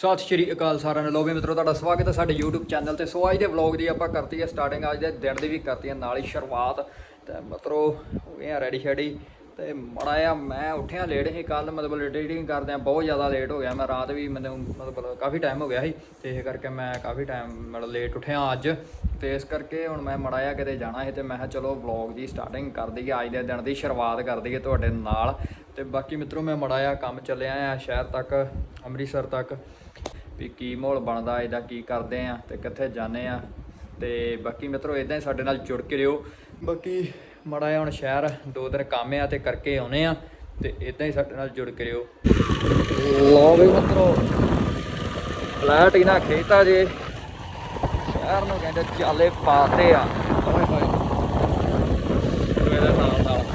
ਸਤਿ ਸ਼੍ਰੀ ਅਕਾਲ ਸਾਰਿਆਂ ਨੂੰ। ਲੋ ਵੀ ਮਿੱਤਰੋ, ਤੁਹਾਡਾ ਸਵਾਗਤ ਹੈ ਸਾਡੇ YouTube ਚੈਨਲ ਤੇ। ਸੋ ਅੱਜ ਦੇ ਵਲੌਗ ਦੀ ਆਪਾਂ ਕਰਤੀ ਹੈ ਸਟਾਰਟਿੰਗ ਅੱਜ ਦੇ ਦਿਨ ਦੀ ਵੀ ਕਰਤੀ ਹੈ, ਨਾਲ ਹੀ ਸ਼ੁਰੂਆਤ। ਤੇ ਮਿੱਤਰੋ ਹੋ ਗਏ ਆ ਰੈਡੀ ਸ਼ੈਡੀ। ਤੇ ਮੜਾ ਆ ਮੈਂ ਉੱਠਿਆ ਲੇਟ ਹੀ ਕੱਲ ਮਤਲਬ ਐਡੀਟਿੰਗ ਕਰਦੇ ਆ, ਬਹੁਤ ਜ਼ਿਆਦਾ ਲੇਟ ਹੋ ਗਿਆ। ਮੈਂ ਰਾਤ ਵੀ ਮੈਨੂੰ ਮਤਲਬ ਕਾਫੀ ਟਾਈਮ ਹੋ ਗਿਆ ਸੀ, ਤੇ ਇਹ ਕਰਕੇ ਮੈਂ ਕਾਫੀ ਟਾਈਮ ਮਤਲਬ ਲੇਟ ਉੱਠਿਆ ਅੱਜ। ਤੇ ਇਸ ਕਰਕੇ ਹੁਣ ਮੈਂ ਮੜਾ ਆ ਕਿਤੇ ਜਾਣਾ ਸੀ, ਤੇ ਮੈਂ ਕਿਹਾ ਚਲੋ ਵਲੌਗ ਦੀ ਸਟਾਰਟਿੰਗ ਕਰ ਦਈਏ, ਅੱਜ ਦੇ ਦਿਨ ਦੀ ਸ਼ੁਰੂਆਤ ਕਰ ਦਈਏ ਤੁਹਾਡੇ ਨਾਲ। ਤੇ ਬਾਕੀ ਮਿੱਤਰੋ ਮੈਂ ਮੜਾ ਆ ਕੰਮ ਚੱਲਿਆ ਆ ਸ਼ਹਿਰ ਤੱਕ, ਅੰਮ੍ਰਿਤਸਰ ਤੱਕ, ਵੀ ਕੀ ਮਾਹੌਲ ਬਣਦਾ, ਇਹਦਾ ਕੀ ਕਰਦੇ ਆ ਤੇ ਕਿੱਥੇ ਜਾਂਦੇ ਆ। ਤੇ ਬਾਕੀ ਮਿੱਤਰੋ ਇਦਾਂ ਹੀ ਸਾਡੇ ਨਾਲ ਜੁੜ ਕੇ ਰਹੋ। ਬਾਕੀ ਮੜਾ ਹੁਣ ਸ਼ਹਿਰ ਦੋ ਦਿਨ ਕੰਮ ਆ ਤੇ ਕਰਕੇ ਆਉਨੇ ਆ ਤੇ ਇਦਾਂ ਹੀ ਸਾਡੇ ਨਾਲ ਜੁੜ ਕੇ ਰਹੋ। ਲੋ ਵੀ ਮਿੱਤਰੋ, ਫਲੈਟ ਹੀ ਨਾ ਖੇਤਾ ਜੇ। ਸ਼ਹਿਰ ਨੂੰ ਕਹਿੰਦੇ ਚਾਲੇ ਪਾਤੇ ਆ। ਓਏ ਹੋਏ ਇਹਦੇ ਨਾਲ ਨਾਲ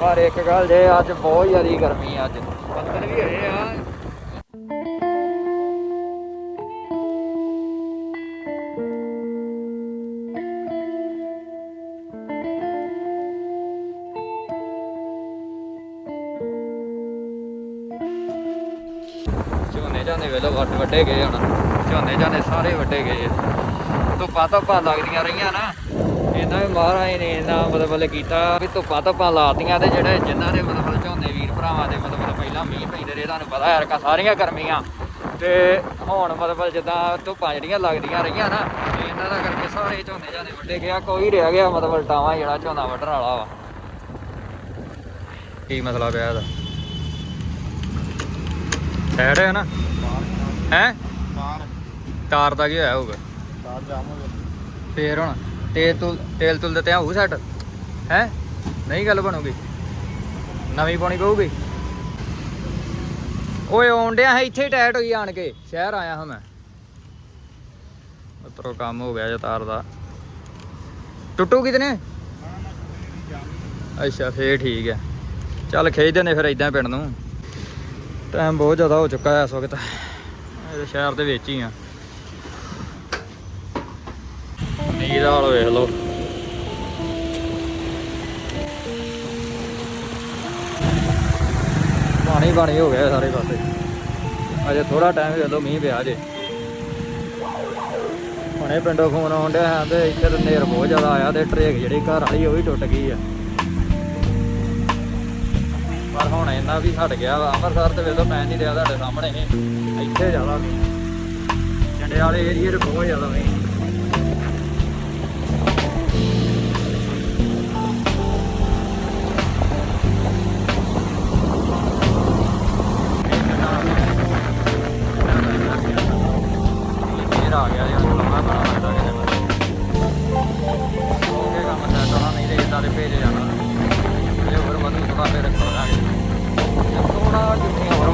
ਪਰ ਇੱਕ ਗੱਲ ਜੇ ਅੱਜ ਬਹੁਤ ਜ਼ਿਆਦੀ ਗਰਮੀ ਆ ਅੱਜ। ਬੱਦਲ ਵੀ ਹੋਏ ਆ। ਝੋਨੇ ਝਾਨੇ ਵੇਲੇ ਵੱਡ ਵੱਡੇ ਗਏ ਹੁਣ। ਝੋਨੇ ਝਾਨੇ ਸਾਰੇ ਵੱਡੇ ਗਏ ਆ। ਧੁੱਪਾਂ ਧੁੱਪਾਂ ਲੱਗਦੀਆਂ ਰਹੀਆਂ ਨਾ। ਇਹਨਾਂ ਵੀ ਮਹਾਰਾਜ ਨੇ ਇਹਨਾਂ ਮਤਲਬ ਕੀਤਾ ਵੀ ਧੁੱਪਾਂ ਧੁੱਪਾਂ ਲਾਤੀਆਂ ਤੇ ਜਿਹੜੇ ਜਿਨ੍ਹਾਂ ਦੇ ਮਤਲਬ ਝੋਨੇ ਵੀਰ ਭਰਾਵਾਂ ਦੇ ਮਤਲਬ ਪਹਿਲਾਂ ਮੀਂਹ ਪੈਂਦੇ ਰਹੇ ਤੁਹਾਨੂੰ ਪਤਾ ਯਾਰ ਸਾਰੀਆਂ ਗਰਮੀਆਂ। ਤੇ ਹੁਣ ਮਤਲਬ ਜਿੱਦਾਂ ਧੁੱਪਾਂ ਜਿਹੜੀਆਂ ਲੱਗਦੀਆਂ ਰਹੀਆਂ ਨਾ ਇਹਨਾਂ ਦਾ ਕਰਕੇ ਸਾਰੇ ਝੋਨੇ ਝਾਨੇ ਵੱਡੇ ਗਿਆ ਕੋਈ ਰਹਿ ਗਿਆ ਮਤਲਬ ਟਾਵਾਂ ਜਿਹੜਾ ਝੋਨਾ ਵੱਢਣ ਵਾਲਾ ਵਾ। ਕੀ ਮਸਲਾ ਪਿਆ ਇਹਦਾ? ਸਾਈਡ ਹੈ ਨਾ? ਹੈ? ਤਾਰ ਦਾ ਕੀ ਹੋਇਆ ਹੋਊਗਾ? ਕਾਰ ਜਾਮ ਹੋ ਗਿਆ। ਫੇਰ ਹੁਣ? ਤੇਲ ਤੁਲ ਤੇਲ ਤੁਲ ਦਿੱਤੇ ਹੋਊ ਸੈੱਟ? ਹੈ? ਨਹੀਂ ਗੱਲ ਬਣੂਗੀ। ਨਵੀਂ ਪਾਉਣੀ ਪਊਗੀ। ਓਏ, ਆਉਣ ਹੈ ਇੱਥੇ ਟਾਇਟ ਹੋਈ ਆਣ ਕੇ। ਸ਼ਹਿਰ ਆਇਆ ਹਾਂ ਮੈਂ। ਮਤਰੋ ਕੰਮ ਹੋ ਗਿਆ ਜੇ ਤਾਰ ਦਾ ਟੁੱਟੂ ਕਿਤਨੇ ਅੱਛਾ, ਫੇਰ ਠੀਕ ਹੈ। ਚੱਲ ਖੇਚਦੇ ਨੇ ਫਿਰ ਇਦਾਂ ਪਿੰਡ ਨੂੰ। ਟਾਈਮ ਬਹੁਤ ਜ਼ਿਆਦਾ ਹੋ ਚੁੱਕਾ ਹੈ ਇਸ ਵਕਤ। ਇਹ ਸ਼ਹਿਰ ਦੇ ਵਿੱਚ ਹੀ ਆ। ਨੀਂਦ ਹਾਲ ਵੇਖ ਲਓ। ਪਾਣੀ ਪਾਣੀ ਹੋ ਗਿਆ ਸਾਰੇ ਪਾਸੇ। ਅਜੇ ਥੋੜਾ ਟਾਈਮ ਵੇਖ ਲਓ, ਮੀਂਹ ਪਿਆ ਜੇ। ਹੁਣੇ ਪਿੰਡੋਂ ਫੋਨ ਆਉਣ ਡਿਆ ਹੈ ਤੇ ਇੱਥੇ ਤਾਂ ਨੇਰ ਬਹੁਤ ਜ਼ਿਆਦਾ ਆਇਆ ਤੇ ਟਰੇਕ ਜਿਹੜੀ ਘਰ ਵਾਲੀ ਉਹ ਵੀ ਟੁੱਟ ਗਈ ਆ। ਪਰ ਹੁਣ ਇੰਨਾ ਵੀ ਹਟ ਗਿਆ ਵਾ। ਅੰਮ੍ਰਿਤਸਰ ਤੇ ਵੇਖ ਲਓ, ਮੈਂ ਨਹੀਂ ਰਿਹਾ ਤੁਹਾਡੇ ਸਾਹਮਣੇ। ਇਹ ਇੱਥੇ ਜ਼ਿਆਦਾ ਜੰਡੇ ਵਾਲੇ ਏਰੀਏ 'ਚ ਬਹੁਤ ਜ਼ਿਆਦਾ ਮੀਂਹ।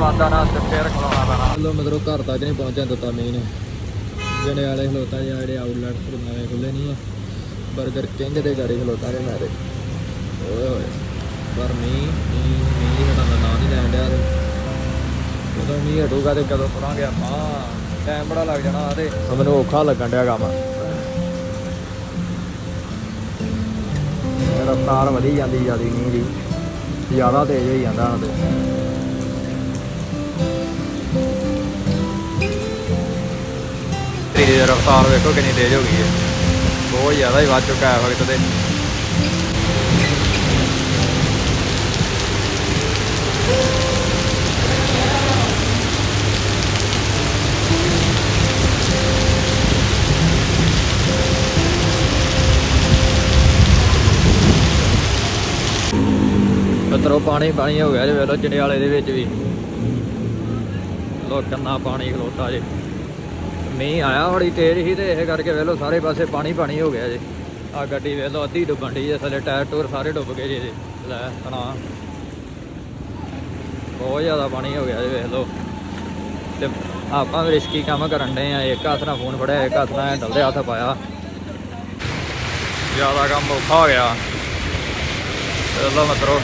ਵਾਦਾ ਨਾ ਤੇ ਫੇਰ ਖਲਾਉਣਾ ਪੈਣਾ। ਲੋ ਮਤਲਬ ਘਰ ਤੱਕ ਨਹੀਂ ਪਹੁੰਚਣ ਦਿੱਤਾ ਮੇਨ ਜਿਹੜੇ ਵਾਲੇ ਖਲੋਤਾ ਜਿਹਾ ਜਿਹੜੇ ਆਊਟਲੈਟ ਨਵੇਂ ਖੁੱਲੇ ਨਹੀਂ ਆ। 버ਗਰ ਕਿੰਗ ਦੇ ਗਾੜੀ ਖਲੋਤਾ ਨੇ ਮੈਂ ਤੇ। ਓਏ ਹੋਏ ਪਰ ਮੀਂਹ ਮੀਂਹ ਦਾ ਨਾਂ ਨਹੀਂ ਲੈਣ ਡਿਆ ਤੇ। ਜਦੋਂ ਮੀਂਹ ਹਟੂਗਾ ਤੇ ਕਦੋਂ ਤੁਰਾਂਗੇ ਆਪਾਂ? ਟਾਈਮ ਬੜਾ ਲੱਗ ਜਾਣਾ ਤੇ। ਮੈਨੂੰ ਔਖਾ ਲੱਗਣ ਡਿਆ ਕੰਮ। ਰਫਤਾਰ ਵਧੀ ਜਾਂਦੀ ਜਿਆਦੀ ਮੀਂਹ ਦੀ। ਜ਼ਿਆਦਾ ਤੇਜ਼ ਹੋਈ ਜਾਂਦਾ ਹੁਣ ਤੇ। ਤੇਰੀ ਦੀ ਰਫਤਾਰ ਵੇਖੋ ਕਿੰਨੀ ਤੇਜ਼ ਹੋ ਗਈ ਹੈ। ਬਹੁਤ ਜ਼ਿਆਦਾ ਹੀ ਵੱਧ ਚੁੱਕਾ ਹੈ ਵਕਤ ਤੇ। ਮਿੱਤਰੋ ਪਾਣੀ ਪਾਣੀ ਹੋ ਗਿਆ ਜੇ, ਵੇਖ ਲਓ ਜੰਡਿਆਲੇ ਦੇ ਵਿੱਚ ਵੀ। ਲੋ ਕਿੰਨਾ ਪਾਣੀ ਖਲੋਤਾ ਜੇ। ਮੀਂਹ ਆਇਆ, ਬੜੀ ਤੇਜ਼ ਸੀ ਤੇ ਇਹ ਕਰਕੇ ਵੇਖ ਲਓ ਸਾਰੇ ਪਾਸੇ ਪਾਣੀ ਪਾਣੀ ਹੋ ਗਿਆ ਜੀ। ਆ ਗੱਡੀ ਵੇਖ ਲਓ, ਅੱਧੀ ਡੁੱਬਣ ਡਈ ਜੇ ਥੱਲੇ ਟਾਇਰ ਟੂਰ ਸਾਰੇ ਡੁੱਬ ਗਏ ਜੀ। ਇਹਦੇ। ਲੈ ਤਣਾ ਬਹੁਤ ਜ਼ਿਆਦਾ ਪਾਣੀ ਹੋ ਗਿਆ ਜੀ, ਵੇਖ ਲਓ। ਤੇ ਆਪਾਂ ਵੀ ਰਿਸਕੀ ਕੰਮ ਕਰਨ ਡਏ ਆ, ਇੱਕ ਹੱਥ ਨਾਲ ਫੋਨ ਫੜਿਆ, ਇੱਕ ਹੱਥ ਨਾਲ ਹੈਂਡਲ ਦੇ ਹੱਥ ਪਾਇਆ। ਜ਼ਿਆਦਾ ਕੰਮ ਔਖਾ ਹੋ ਗਿਆ। ਚਲੋ ਮਤਰੋ,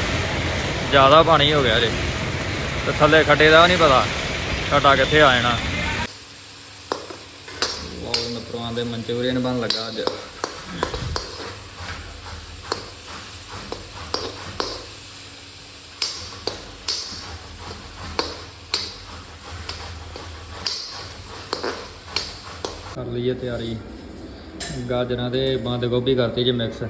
ਜ਼ਿਆਦਾ ਪਾਣੀ ਹੋ ਗਿਆ ਜੀ। ਤੇ ਥੱਲੇ ਖੱਡੇ ਦਾ ਵੀ ਨਹੀਂ ਪਤਾ ਖੱਡਾ ਕਿੱਥੇ ਆ ਜਾਣਾ। ਸ਼ਾਮ ਦੇ ਮਨਚੂਰੀਅਨ ਬਣ ਲੱਗਾ ਅੱਜ। ਕਰ ਲਈਏ ਤਿਆਰੀ। ਗਾਜਰਾਂ ਤੇ ਬੰਦ ਗੋਭੀ ਕਰਤੀ ਜੇ ਮਿਕਸ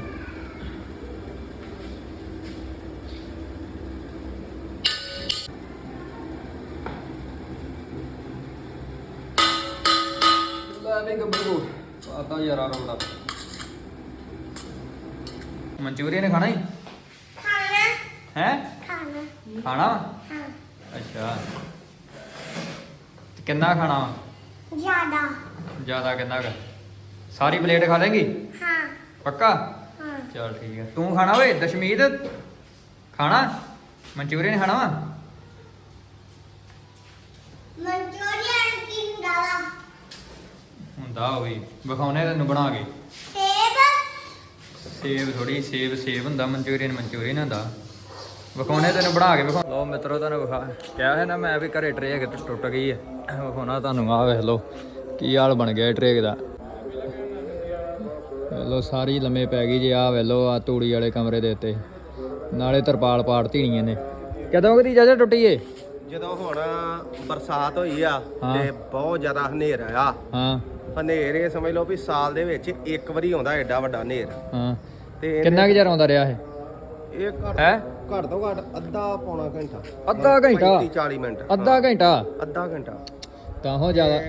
ਆਦਾ ਯਾਰਾ ਰੋੜਾ ਮਨਚੂਰੀਅਨ ਖਾਣਾ ਹੀ ਖਾਣਾ। ਹੈ? ਖਾਣਾ। ਖਾਣਾ? ਹਾਂ। ਅੱਛਾ। ਤੇ ਕਿੰਨਾ ਖਾਣਾ? ਜ਼ਿਆਦਾ। ਜ਼ਿਆਦਾ ਕਿੰਨਾ ਕੁ? ਸਾਰੀ ਪਲੇਟ ਖਾ ਲੇਗੀ ਹਾਂ। ਪੱਕਾ? ਹਾਂ। ਚਲ ਠੀਕ ਹੈ ਤੂੰ ਖਾਣਾ ਓਏ ਦਸ਼ਮੀਤ? ਖਾਣਾ? ਮਨਚੂਰੀਅਨ ਖਾਣਾ ਮਨਚੂਰੀਅਨ ਵਾ ਹੁੰਦਾ ਹੋਈ ਵਿਖਾਉਣੇ ਤੈਨੂੰ ਬਣਾ ਕੇ। ਸੇਬ। ਸੇਬ ਥੋੜੀ ਸੇਬ ਸੇਬ ਹੁੰਦਾ ਮਨਚੂਰੀਅਨ ਮਨਚੂਰੀਅਨ ਹੁੰਦਾ। ਵਿਖਾਉਣੇ ਤੈਨੂੰ ਬਣਾ ਕੇ ਵਿਖਾ। ਲਓ ਮਿੱਤਰੋ ਤੁਹਾਨੂੰ ਵਿਖਾ। ਕਿਹਾ ਹੈ ਨਾ ਮੈਂ ਵੀ ਘਰੇ ਟਰੇ ਕਿ ਟੁੱਟ ਗਈ ਹੈ ਵਿਖਾਉਣਾ ਤੁਹਾਨੂੰ ਆ ਵੇਖ ਲਓ ਕੀ ਹਾਲ ਬਣ ਗਿਆ ਟਰੇਕ ਦਾ। ਲਓ ਸਾਰੀ ਲੰਮੇ ਪੈ ਗਈ ਜੇ ਆ ਵੇਖ ਲਓ ਆ ਤੂੜੀ ਵਾਲੇ ਕਮਰੇ ਦੇ ਉੱਤੇ। ਨਾਲੇ ਤਰਪਾਲ ਪਾੜਤੀ ਨਹੀਂ ਇਹਨੇ। ਕਦੋਂ ਕਦੀ ਜਜਾ ਟੁੱਟੀ ਏ? ਜਦੋਂ ਹੁਣ ਬਰਸਾਤ ਹੋਈ ਆ। ਤੇ ਬਹੁਤ ਜ਼ਿਆਦਾ ਹਨੇਰ ਆਇਆ ਹਾਂ। ਹਨੇਰ ਇਹ ਸਮਝ ਲਓ ਵੀ ਸਾਲ ਦੇ ਵਿੱਚ ਇੱਕ ਵਾਰੀ ਆਉਂਦਾ ਐਡਾ ਵੱਡਾ ਹਨੇਰ। ਹਾਂ। ਤੇ ਕਿੰਨਾ ਕੁ ਚਿਰ ਆਉਂਦਾ ਰਿਹਾ ਇਹ? ਇਹ ਘੱਟ ਹੈ? ਘੱਟ ਤੋਂ ਘੱਟ ਅੱਧਾ ਪੌਣਾ ਘੰਟਾ। ਅੱਧਾ ਘੰਟਾ? 35 40 ਮਿੰਟ। ਅੱਧਾ ਘੰਟਾ? ਅੱਧਾ ਘੰਟਾ। ਤਾਂ ਹੋ ਜ਼ਿਆਦਾ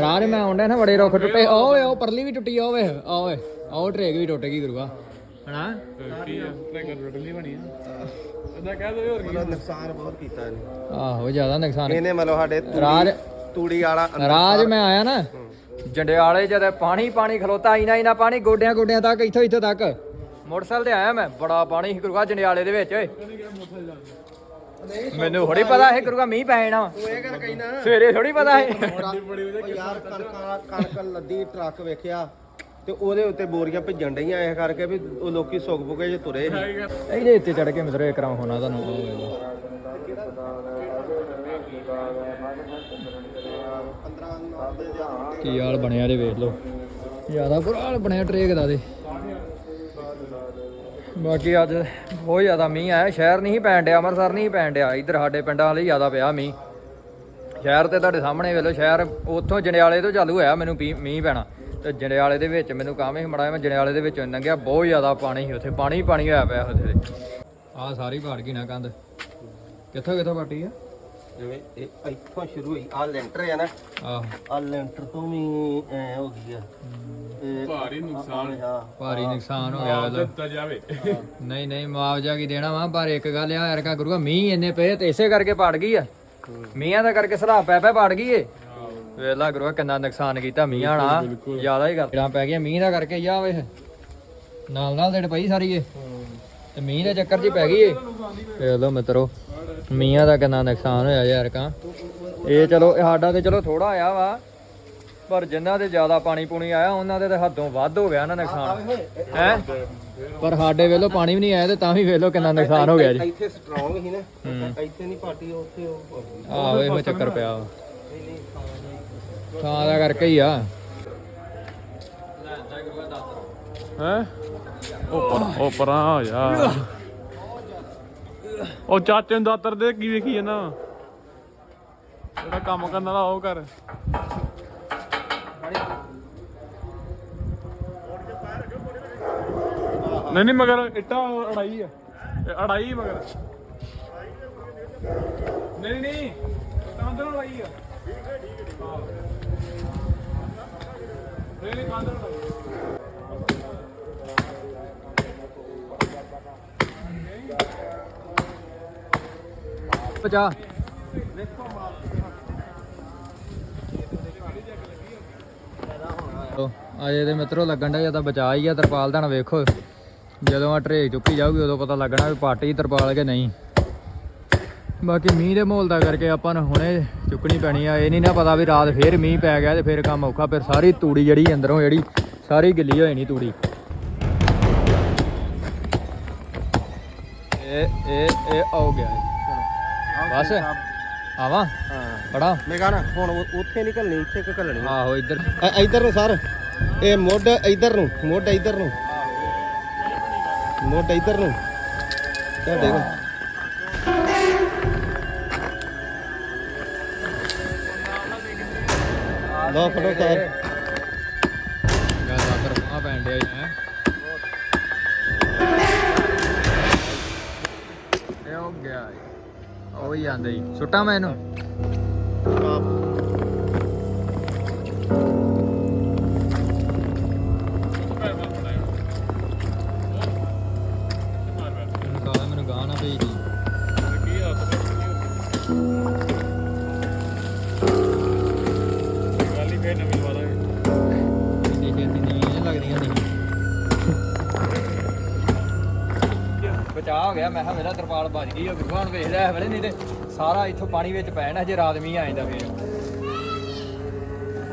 ਰਾਜ ਮੈਂ ਆਉਂਦਾ ਨਾ ਬੜੇ ਰੁੱਖ ਟੁੱਟੇ। ਓਏ ਉਹ ਪਰਲੀ ਵੀ ਟੁੱਟੀ ਆ ਓਏ। ਆ ਓਏ ਆ ਉਹ ਟਰੇਕ ਵੀ ਟੁੱਟ ਗਈ ਗੁਰੂਆ ਹਨਾ? ਮਤਲਬ ਨੁਕਸਾਨ ਬਹੁਤ ਕੀਤਾ ਇਹਨੇ। ਆਹੋ ਜ਼ਿਆਦਾ ਨੁਕਸਾਨ। ਇਹਨੇ ਮਤਲਬ ਸਾਡੇ ਤੂੜੀ- ਰਾਜ ਤੂੜੀ ਵਾਲਾ ਅੰਦਰ ਰਾਜ ਮੈਂ ਆਇਆ ਨਾ ਜੰਡਿਆਲੇ ਜਦ ਪਾਣੀ ਪਾਣੀ ਖਲੋਤਾ ਇਨਾ ਇਨਾ ਪਾਣੀ ਗੋਡਿਆਂ ਗੋਡਿਆਂ ਤੱਕ ਇੱਥੋਂ ਇੱਥੋਂ ਤੱਕ। ਮੋਟਰਸਾਈਕਲ ਤੇ ਆਇਆ ਮੈਂ ਬੜਾ ਪਾਣੀ ਸੀ ਗੁਰੂਆ ਜੰਡਿਆਲੇ ਦੇ ਵਿੱਚ। ਓਏ ਮੈਨੂੰ ਥੋੜੀ ਪਤਾ ਇਹ ਗੁਰੂਆ ਮੀਂਹ ਪੈ ਜਾਣਾ। ਤੂੰ ਇਹ ਕਰ ਕਹੀ ਨਾ। ਸਵੇਰੇ ਥੋੜੀ ਪਤਾ ਹੈ ਉਹ ਯਾਰ ਕਣਕਾਂ ਕਣਕ ਲੱਦੀ ਟਰੱਕ ਵੇਖਿਆ ਤੇ ਉਹਦੇ ਉੱਤੇ ਬੋਰੀਆਂ ਭਿੱਜਣ ਡਈਆਂ ਇਹ ਕਰਕੇ ਵੀ ਉਹ ਲੋਕੀ ਸੁੱਕ ਪੁਕੇ ਜੇ ਤੁਰੇ ਸੀ। ਇਹਦੇ ਉੱਤੇ ਚੜ ਕੇ ਮਿੱਤਰੋ ਇੱਕ ਕਰਾਂ ਹੋਣਾ ਤੁਹਾਨੂੰ ਉਹ ਵੇਖ ਲਓ। 15 ਦੇ ਜਾਂ ਕੀ ਹਾਲ ਬਣਿਆ ਜੇ ਵੇਖ ਲਓ। ਜ਼ਿਆਦਾ ਬੁਰਾ ਹਾਲ ਬਣਿਆ ਟਰੇਕ ਦਾ ਤੇ। ਬਾਕੀ ਅੱਜ ਬਹੁਤ ਜ਼ਿਆਦਾ ਮੀਂਹ ਆਇਆ, ਸ਼ਹਿਰ ਨਹੀਂ ਪੈਣ ਡਿਆ, ਅੰਮ੍ਰਿਤਸਰ ਨਹੀਂ ਪੈਣ ਡਿਆ। ਇੱਧਰ ਸਾਡੇ ਪਿੰਡਾਂ ਵਾਲੇ ਜ਼ਿਆਦਾ ਪਿਆ ਮੀਂਹ। ਸ਼ਹਿਰ ਤੇ ਤੁਹਾਡੇ ਸਾਹਮਣੇ ਵੇਖ ਲਓ, ਸ਼ਹਿਰ ਉੱਥੋਂ ਜੰਡਿਆਲੇ ਤੋਂ ਚਾਲੂ ਹੋਇਆ ਮੈਨੂੰ ਪੀ- ਮੀਂਹ ਪੈਣਾ। ਤੇ ਜੰਡਿਆਲੇ ਦੇ ਵਿੱਚ ਮੈਨੂੰ ਕੰਮ ਹੀ ਮੜਾਇਆ ਮੈਂ ਜੰਡਿਆਲੇ ਦੇ ਵਿੱਚੋਂ ਲੰਘਿਆ, ਬਹੁਤ ਜ਼ਿਆਦਾ ਪਾਣੀ ਸੀ ਉੱਥੇ ਪਾਣੀ ਪਾਣੀ ਹੋਇਆ ਪਿਆ ਉੱਥੇ ਆਹ ਸਾਰੀ ਪਾੜ ਗਈ ਨਾ ਕੰਧ। ਕਿੱਥੋਂ ਕਿੱਥੋਂ ਪਾਟੀ ਆ? ਜਿਵੇਂ ਇਹ ਇੱਥੋਂ ਸ਼ੁਰੂ ਹੋਈ ਆ ਲੈਂਟਰ ਹੈ ਨਾ। ਆਹ। ਆ ਲੈਂਟਰ ਤੋਂ ਵੀ ਐ ਹੋ ਗਈ ਆ। ਭਾਰੀ ਨੁਕਸਾਨ। ਹਾਂ। ਭਾਰੀ ਨੁਕਸਾਨ ਹੋ ਗਿਆ ਵੇਖ ਲਓ ਨਹੀਂ ਨਹੀਂ ਮੁਆਵਜ਼ਾ ਕੀ ਦੇਣਾ ਵਾ? ਪਰ ਇੱਕ ਗੱਲ ਆ ਯਾਰ ਕਾ ਗੁਰੂਆ ਮੀਂਹ ਇੰਨੇ ਪਏ ਤੇ ਇਸੇ ਕਰਕੇ ਪਾੜ ਗਈ ਆ। ਮੀਂਹਾਂ ਦਾ ਕਰਕੇ ਸਲਾਬ ਪੈ ਪੈ ਪਾੜ ਗਈ ਏ। ਵੇਲਾ ਗੁਰੂਆ ਕਿੰਨਾ ਨੁਕਸਾਨ ਕੀਤਾ ਮੀਂਹਾਂ ਨਾਲ ਜ਼ਿਆਦਾ ਹੀ ਕਰ ਪੈ ਗਿਆ ਮੀਂਹ ਦਾ ਕਰਕੇ ਜਾ ਵੇ ਨਾਲ ਨਾਲ ਦੇੜ ਪਈ ਸਾਰੀ ਏ। ਤੇ ਮੀਂਹ ਦੇ ਚੱਕਰ 'ਚ ਪੈ ਗਈ ਏ। ਵੇਖ ਲਓ ਮਿੱਤਰੋ। ਮੀਂਹਾਂ ਦਾ ਕਿੰਨਾ ਨੁਕਸਾਨ ਹੋਇਆ ਯਾਰ ਕਾ। ਇਹ ਚਲੋ ਇਹ ਸਾਡਾ ਤੇ ਚਲੋ ਥੋੜਾ ਆਇਆ ਵਾ ਪਰ ਜਿਨ੍ਹਾਂ ਦੇ ਜ਼ਿਆਦਾ ਪਾਣੀ ਪੂਣੀ ਆਇਆ ਉਹਨਾਂ ਦੇ ਤਾਂ ਹੱਦੋਂ ਵੱਧ ਹੋ ਗਿਆ ਨਾ ਨੁਕਸਾਨ। ਹੈ? ਪਰ ਸਾਡੇ ਵੇਲੋ ਪਾਣੀ ਵੀ ਨਹੀਂ ਆਇਆ ਤੇ ਤਾਂ ਵੀ ਵੇਲੋ ਕਿੰਨਾ ਨੁਕਸਾਨ ਹੋ ਗਿਆ ਜੀ। ਇੱਥੇ ਸਟਰੋਂਗ ਸੀ ਨਾ ਇੱਥੇ ਨਹੀਂ ਪਾਟੀ ਉੱਥੇ। ਆਹੋ ਇਹੋ ਚੱਕਰ ਪਿਆ ਵਾ। ਥਾਂ ਦਾ ਕਰਕੇ ਹੀ ਆ। ਹੈ? ਉਹ ਪਰ ਉਹ ਪਰਾਂ ਹੋ ਜਾ ਉਹ ਚਾਚੇ ਨੂੰ ਦਾਤਰ ਦੇ, ਕੀ ਵੇਖੀ ਜਾਂਦਾ ਜਿਹੜਾ ਕੰਮ ਕਰਨ ਵਾਲਾ ਉਹ ਕਰ। ਨਹੀਂ ਨਹੀਂ, ਮਗਰ ਇੱਟਾ ਅੜਾਈ ਆ। ਇਹ ਅੜਾਈ ਮਗਰ। ਨਹੀਂ ਨਹੀਂ ਕੰਧ ਨਾਲ ਅੜਾਈ ਆ। ਨਹੀਂ ਨਹੀਂ ਕੰਧ ਅੜਾਈ ਬਚਾ ਅਜੇ ਦੇ ਮਿੱਤਰੋ ਲੱਗਣ ਦਾ ਜਾਂ ਬਚਾ ਹੀ ਆ ਤਰਪਾਲ ਦਾ ਨਾ ਵੇਖੋ। ਜਦੋਂ ਆ ਟਰੇਕ ਚੁੱਕੀ ਜਾਊਗੀ, ਉਦੋਂ ਪਤਾ ਲੱਗਣਾ ਵੀ ਪਾਟੀ ਤਰਪਾਲ ਕੇ ਨਹੀਂ। ਬਾਕੀ ਮੀਂਹ ਦੇ ਮਾਹੌਲ ਦਾ ਕਰਕੇ ਆਪਾਂ ਨੂੰ ਹੁਣੇ ਚੁੱਕਣੀ ਪੈਣੀ ਆ। ਇਹ ਨਹੀਂ ਨਾ ਪਤਾ ਵੀ ਰਾਤ ਫੇਰ ਮੀਂਹ ਪੈ ਗਿਆ ਤੇ ਫੇਰ ਕੰਮ ਔਖਾ, ਫਿਰ ਸਾਰੀ ਤੂੜੀ ਜਿਹੜੀ ਅੰਦਰੋਂ ਜਿਹੜੀ, ਸਾਰੀ ਗਿੱਲੀ ਹੋ ਜਾਣੀ ਤੂੜੀ। ਇਹ ਇਹ ਇਹ ਆਉ ਗਿਆ। ਬਸ। ਆਵਾਂ? ਹਾਂ। ਬੜਾ ਮੈਂ ਕਹਾਂ ਨਾ ਹੁਣ ਉੱਥੇ ਨਿਕਲਣੀ ਇੱਥੇ ਕਿ ਘੱਲਣੀ। ਆਹੋ ਇੱਧਰ। ਐ- ਇੱਧਰ ਨੂੰ ਸਰ। ਇਹ ਮੁੱਢ ਇੱਧਰ ਨੂੰ ਮੁੱਢ ਇੱਧਰ ਨੂੰ। ਮੁੱਢ ਇੱਧਰ ਨੂੰ। ਤੁਹਾਡੇ ਕੋਲ ਲਓ ਫੜੋ ਸਰ। ਆਂਦੇ ਹੀ ਸੁੱਟਾਂ ਮੈਂ ਇਹਨੂੰ। ਕਾਲਾ ਮੈਨੂੰ ਗਾਹ ਨਾ ਭੇਜ ਦੀ। ਇੰਨੀ ਛੇਤੀ ਨਹੀਂ ਲੱਗਦੀਆਂ ਨਹੀਂ। ਬਚਾ ਹੋ ਗਿਆ ਮੈਂ ਕਿਹਾ ਮੇਰਾ ਤਰਪਾਲ ਬਚ ਗਈ ਉਹ ਗੁਰੂਆਂ ਨੂੰ ਵੇਖਦਾ ਹੈ ਵੇਲੇ ਨਹੀਂ ਤੇ। ਸਾਰਾ ਇੱਥੋਂ ਪਾਣੀ ਵਿੱਚ ਪੈ ਜਾਣਾ ਜੇ ਰਾਤ ਮੀਂਹ ਆ ਜਾਂਦਾ ਫੇਰ।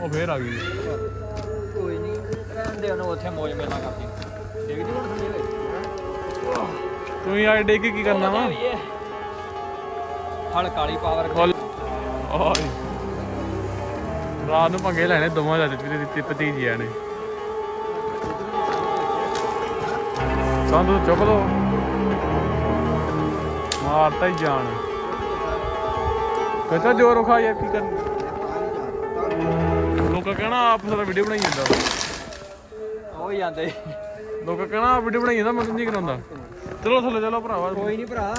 ਉਹ ਫੇਰ ਆ ਗਈ। ਕੋਈ ਨਹੀਂ ਰਹਿਣ ਦੇ ਉਹਨੂੰ ਉੱਥੇ ਮੌਜ ਮੇਲਾ ਕਰਦੀ ਦੇਖਦੀ ਹੁਣ ਥੱਲੇ। ਤੂੰ ਯਾਰ ਡੇ ਕੇ ਕਰਨਾ ਵਾ? ਹਲ ਕਾਲੀ ਪਾਵਰ ਕੋਲ ਓਏ। ਰਾਤ ਨੂੰ ਪੰਗੇ ਲੈਣੇ ਦੋਵਾਂ ਦਾ ਤੇ ਤੇ ਭਤੀਜੀਆਂ ਨੇ ਸੰਦ ਚੁੱਕ ਲੋ ਮਾਰਤਾ ਹੀ ਜਾਨ। ਕਹਿੰਦਾ ਜੋਰ ਉਖਾ ਯਾਰ ਕੀ ਕਰਨ? ਲੋਕਾਂ ਕਹਿਣਾ ਆਪ ਸਾਰਾ ਵੀਡੀਓ ਬਣਾਈ ਜਾਂਦਾ। ਉਹ ਹੀ ਜਾਂਦੇ ਲੋਕਾਂ ਕਹਿਣਾ ਆਪ ਵੀਡੀਓ ਬਣਾਈ ਜਾਂਦਾ ਮੈਂ ਨਹੀਂ ਕਰਾਉਂਦਾ। ਚਲੋ ਥੱਲੇ ਚਲੋ ਭਰਾਵਾ। ਕੋਈ ਨਹੀਂ ਭਰਾ।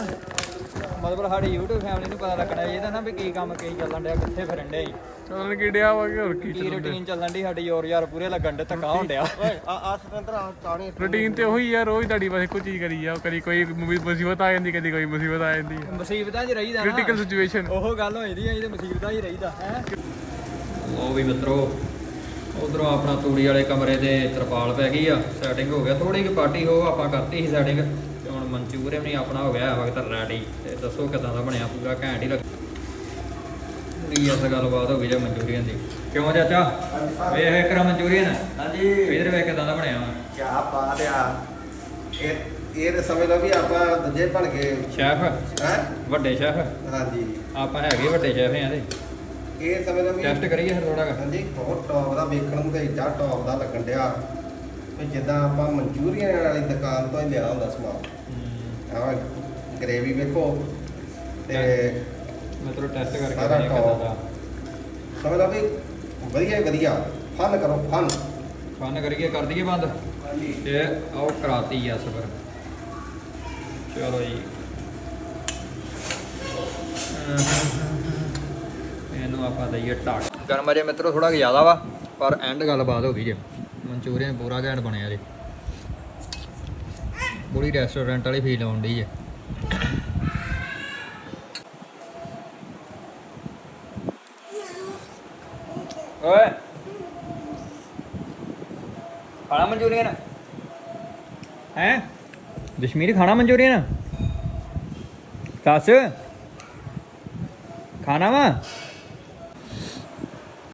ਮਤਲਬ ਸਾਡੀ YouTube ਫੈਮਿਲੀ ਨੂੰ ਪਤਾ ਲੱਗਣਾ ਚਾਹੀਦਾ ਨਾ ਵੀ ਕੀ ਕੰਮ ਕੀ ਚੱਲਣ ਡਿਆ ਕਿੱਥੇ ਫਿਰਨ ਡਿਆ। ਚੱਲਣ ਕੀ ਡਿਆ ਵਾ ਕਿ ਹੋਰ ਕੀ ਕੀ ਚੱਲਣ ਰੁਟੀਨ ਚੱਲਣ ਡਈ ਸਾਡੀ ਯੋਰ ਯਾਰ ਪੂਰੇ ਲੱਗਣ ਦੇ ਧੱਕਾ ਹੋਣ ਡਿਆ। ਓਏ ਆ ਆ ਸੁਤੰਤਰ ਆ ਤਾਣੀ ਰੁਟੀਨ ਤੇ ਉਹੀ ਆ ਰੋਜ਼ ਤੁਹਾਡੀ ਬਸ ਇੱਕੋ ਚੀਜ਼ ਕਰੀ ਜਾ ਕਦੀ ਕੋਈ ਮੁ- ਮੁਸੀਬਤ ਆ ਜਾਂਦੀ ਕਦੀ ਕੋਈ ਮੁਸੀਬਤ ਆ ਜਾਂਦੀ ਹੈ ਮੁਸੀਬਤਾਂ 'ਚ ਰਹੀਦਾ ਨਾ। ਕ੍ਰਿਟੀਕਲ ਸਿਚੁਏਸ਼ਨ ਉਹ ਗੱਲ ਹੋ ਜਾਂਦੀ ਹੈ ਇਹ ਤੇ ਮੁਸੀਬਤਾਂ 'ਚ ਹੀ ਰਹੀਦਾ ਹੈ? ਉਹ ਵੀ ਮਿੱਤਰੋ ਉਧਰੋਂ ਆਪਣਾ ਤੂੜੀ ਵਾਲੇ ਕਮਰੇ ਦੇ ਤਰਪਾਲ ਪੈ ਗਈ ਆ ਸੈਟਿੰਗ ਹੋ ਗਿਆ ਥੋੜੀ ਜਿਹੀ ਪਾਰਟੀ ਹੋ ਆਪਾਂ ਕਰਤੀ ਸੀ ਸੈਟਿੰਗ ਮਨਚੂਰੀਅਨ ਨਹੀਂ ਆਪਣਾ ਹੋ ਗਿਆ ਵਕਤ ਰੈਡੀ। ਤੇ ਦੱਸੋ ਕਿਦਾਂ ਦਾ ਬਣਿਆ ਪੂਰਾ ਘੈਂਟ ਹੀ ਲੱਗ ਪੂਰੀ ਇਸ ਗੱਲਬਾਤ ਹੋ ਗਈ ਜੇ ਮਨਚੂਰੀਅਨ ਦੀ। ਕਿਉਂ ਚਾਚਾ? ਵੇਖ ਇੱਕ ਰਾ ਮਨਚੂਰੀਅਨ। ਹਾਂਜੀ। ਇਧਰ ਵੇਖ ਕਿਦਾਂ ਦਾ ਬਣਿਆ ਵਾ। ਕੀ ਬਾਤ ਆ। ਇਹ ਇਹ ਸਮਝ ਲਓ ਵੀ ਆਪਾਂ ਦੂਜੇ ਬਣ ਗਏ। ਸ਼ੈਫ? ਹੈ? ਵੱਡੇ ਸ਼ੈਫ? ਹਾਂਜੀ। ਆਪਾਂ ਹੈਗੇ ਵੱਡੇ ਸ਼ੈਫ ਆਂ ਦੇ ਇਹ ਸਮਝ ਲਓ ਵੀ ਟੈਸਟ ਕਰੀਏ ਫਿਰ ਥੋੜਾ ਹਾਂਜੀ ਬਹੁਤ ਟੌਪ ਦਾ ਵੇਖਣ ਨੂੰ ਤਾਂ ਇੱਡਾ ਟੌਪ ਦਾ ਲੱਗਣ ਡਿਆ। ਵੀ ਜਿੱਦਾਂ ਆਪਾਂ ਮਨਚੂਰੀਅਨ ਵਾਲੀ ਦੁਕਾਨ ਤੋਂ ਹੀ ਲਿਆ ਹੁੰਦਾ ਸਮਾਨ। ਆਹ ਗ੍ਰੇਵੀ ਵੇਖੋ ਤੇ ਮਤਲਬ ਟੈਸਟ ਕਰਕੇ ਸਾਰਾ ਦੇਖਿਆ ਕਿਦਾਂ ਦਾ। ਸਮਝ ਲਓ ਵੀ ਵਧੀਆ ਹੀ ਵਧੀਆ। ਫਨ ਕਰੋ ਫਨ ਫਨ ਕਰੀਏ ਕਰ ਦਈਏ ਬੰਦ? ਹਾਂਜੀ। ਤੇ ਆਓ ਕਰਾਤੀ ਆ ਸਫਰ ਚਲੋ ਜੀ। ਇਹਨੂੰ ਆਪਾਂ ਦਈਏ ਟਾਕ ਗਰਮ ਅਜੇ ਮਿੱਤਰੋ ਥੋੜਾ ਜ਼ਿਆਦਾ ਵਾ ਪਰ ਐਂਡ ਗੱਲਬਾਤ ਹੋ ਗਈ ਜੇ। ਮਨਚੂਰੀਅਨ ਪੂਰਾ ਘੈਂਟ ਬਣਿਆ ਜੇ। ਪੂਰੀ ਰੈਸਟੋਰੈਂਟ ਵਾਲੀ ਫੀਲ ਆਉਂਦੀ ਜੇ ਓਏ। ਖਾਣਾ ਮਨਚੂਰੀਅਨ? ਹੈ? ਦਸ਼ਮੀਰ, ਖਾਣਾ ਮਨਚੂਰੀਅਨ? ਦੱਸ। ਖਾਣਾ ਵਾ?